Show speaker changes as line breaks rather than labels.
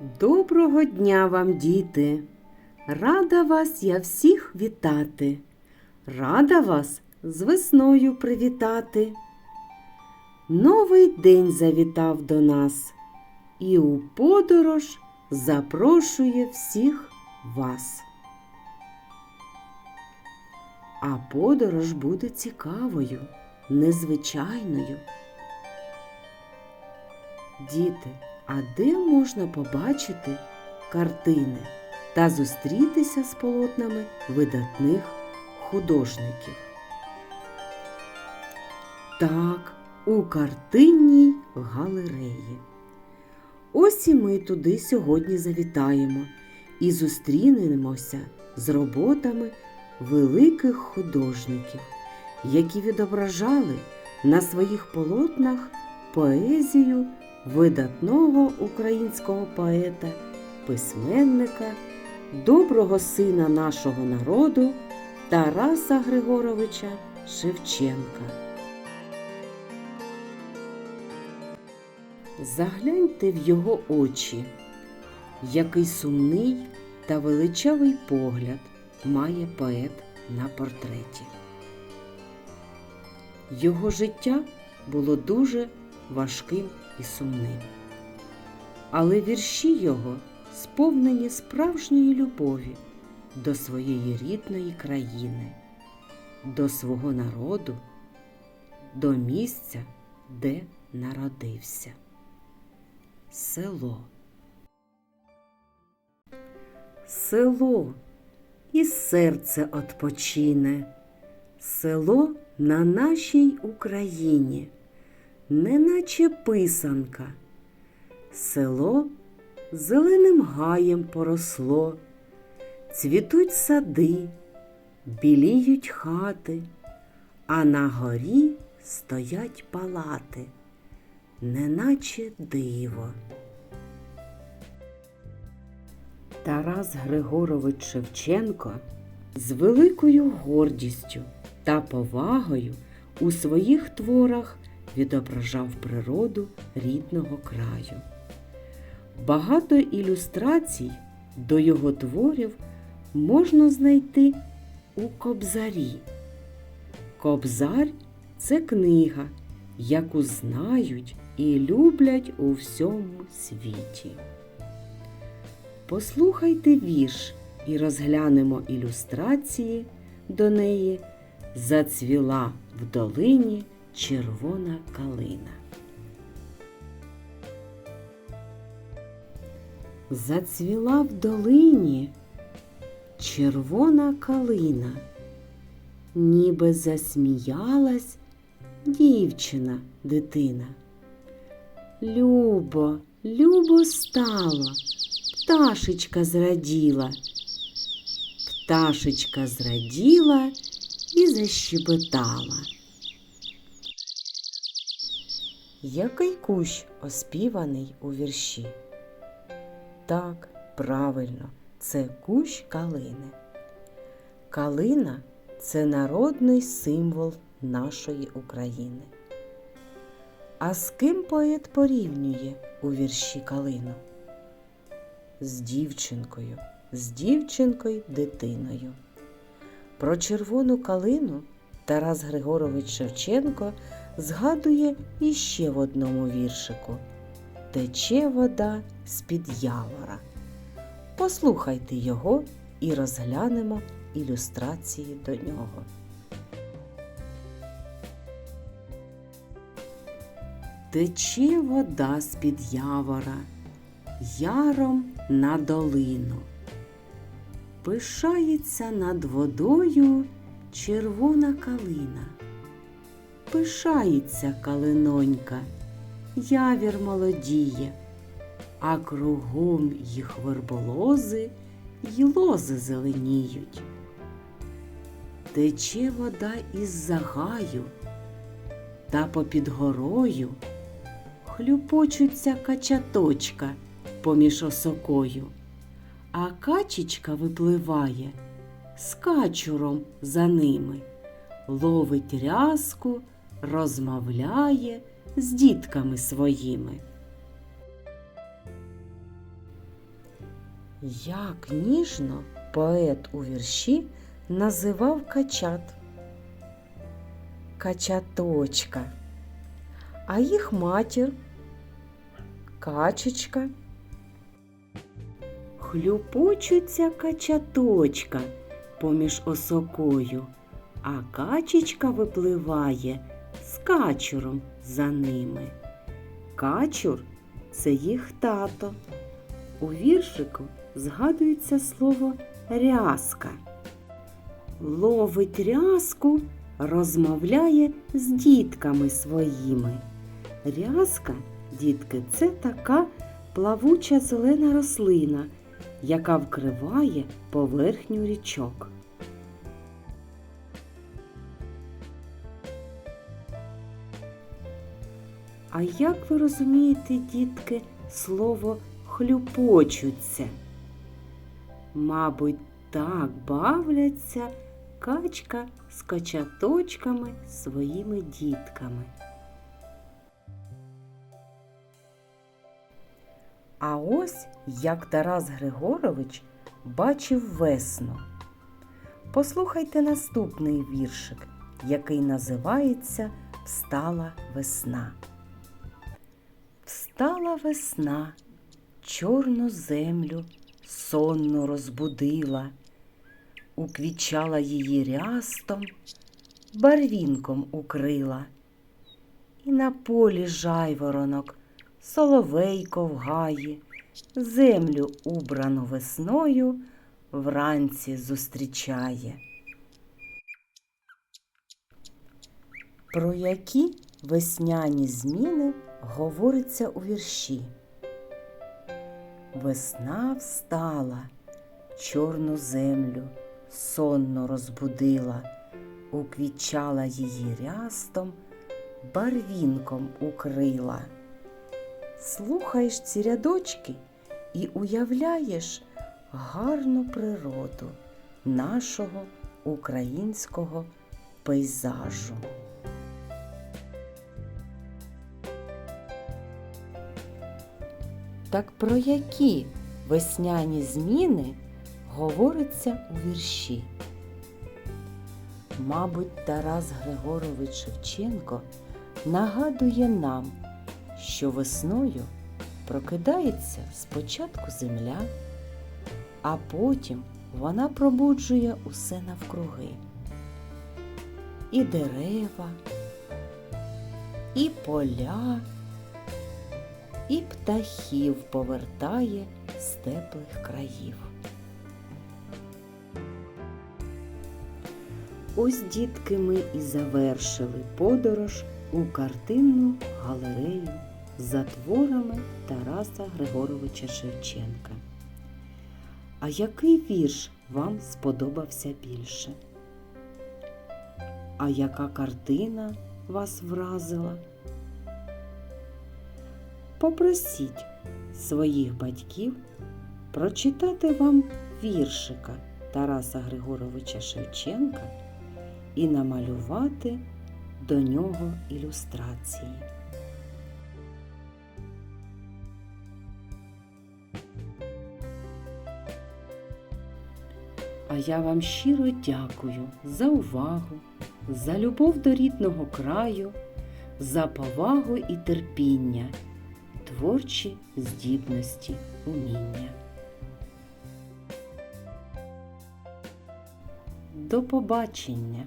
Доброго дня вам, діти! Рада вас я всіх вітати. Рада вас з весною привітати. Новий день завітав до нас і у подорож запрошує всіх вас. А подорож буде цікавою, незвичайною. Діти, а де можна побачити картини та зустрітися з полотнами видатних художників? Так, у картинній галереї. Ось і ми туди сьогодні завітаємо і зустрінемося з роботами великих художників, які відображали на своїх полотнах поезію видатного українського поета, письменника, доброго сина нашого народу Тараса Григоровича Шевченка. Загляньте в його очі, який сумний та величавий погляд має поет на портреті. Його життя було дуже важким і сумним. Але вірші його сповнені справжньої любові до своєї рідної країни, до свого народу, до місця, де народився. Село. Село і серце отпочине, село на нашій Україні неначе писанка. Село зеленим гаєм поросло, цвітуть сади, біліють хати, а на горі стоять палати, неначе диво. Тарас Григорович Шевченко з великою гордістю та повагою у своїх творах відображав природу рідного краю. Багато ілюстрацій до його творів можна знайти у Кобзарі. Кобзар це книга, яку знають і люблять у всьому світі. Послухайте вірш і розглянемо ілюстрації до неї Зацвіла в долині червона калина. Зацвіла в долині червона калина, ніби засміялась дівчина дитина. Любо, любо стало, пташечка зраділа. Пташечка зраділа і защебетала. Який кущ оспіваний у вірші? Так, правильно, це кущ калини. Калина це народний символ нашої України. А з ким поет порівнює у вірші калину? З дівчинкою, з дівчинкою дитиною. Про червону калину Тарас Григорович Шевченко згадує іще в одному віршику Тече вода з-під явора. Послухайте його і розглянемо ілюстрації до нього. Тече вода з-під явора, яром на долину. Пишається над водою червона калина. Пишається калинонька, явір молодіє, а кругом їх верболози й лози зеленіють. Тече вода із загаю, та попід горою хлюпочуться качаточка поміж осокою, а качечка випливає з качуром за ними, ловить рязку, розмовляє з дітками своїми. Як ніжно поет у вірші називав качат. Качаточка, а їх матір качечка. Хлюпочуться качаточка поміж осокою, а качечка випливає з качуром за ними. Качур це їх тато. У віршику згадується слово рязка. Ловить рязку, розмовляє з дітками своїми. Рязка, дітки, це така плавуча зелена рослина, яка вкриває поверхню річок. А як ви розумієте, дітки, слово хлюпочуться? Мабуть, так бавляться качка з качаточками своїми дітками. А ось як Тарас Григорович бачив весну. Послухайте наступний віршик, який називається Встала весна. Встала весна, чорну землю сонно розбудила, уквічала її рястом, барвінком укрила. І на полі жайворонок соловейко в гаї, землю убрану весною вранці зустрічає. Про які весняні зміни говориться у вірші? Весна встала, чорну землю сонно розбудила, уквічала її рястом, барвінком укрила. Слухаєш ці рядочки і уявляєш гарну природу нашого українського пейзажу. Так про які весняні зміни говориться у вірші? Мабуть, Тарас Григорович Шевченко нагадує нам, що весною прокидається спочатку земля, а потім вона пробуджує усе навкруги. І дерева, і поля, і птахів повертає з теплих країв. Ось дітки ми і завершили подорож у картинну галерею за творами Тараса Григоровича Шевченка. А який вірш вам сподобався більше? А яка картина вас вразила? Попросіть своїх батьків прочитати вам віршика Тараса Григоровича Шевченка і намалювати до нього ілюстрації. А я вам щиро дякую за увагу, за любов до рідного краю, за повагу і терпіння, творчі здібності, уміння. До побачення!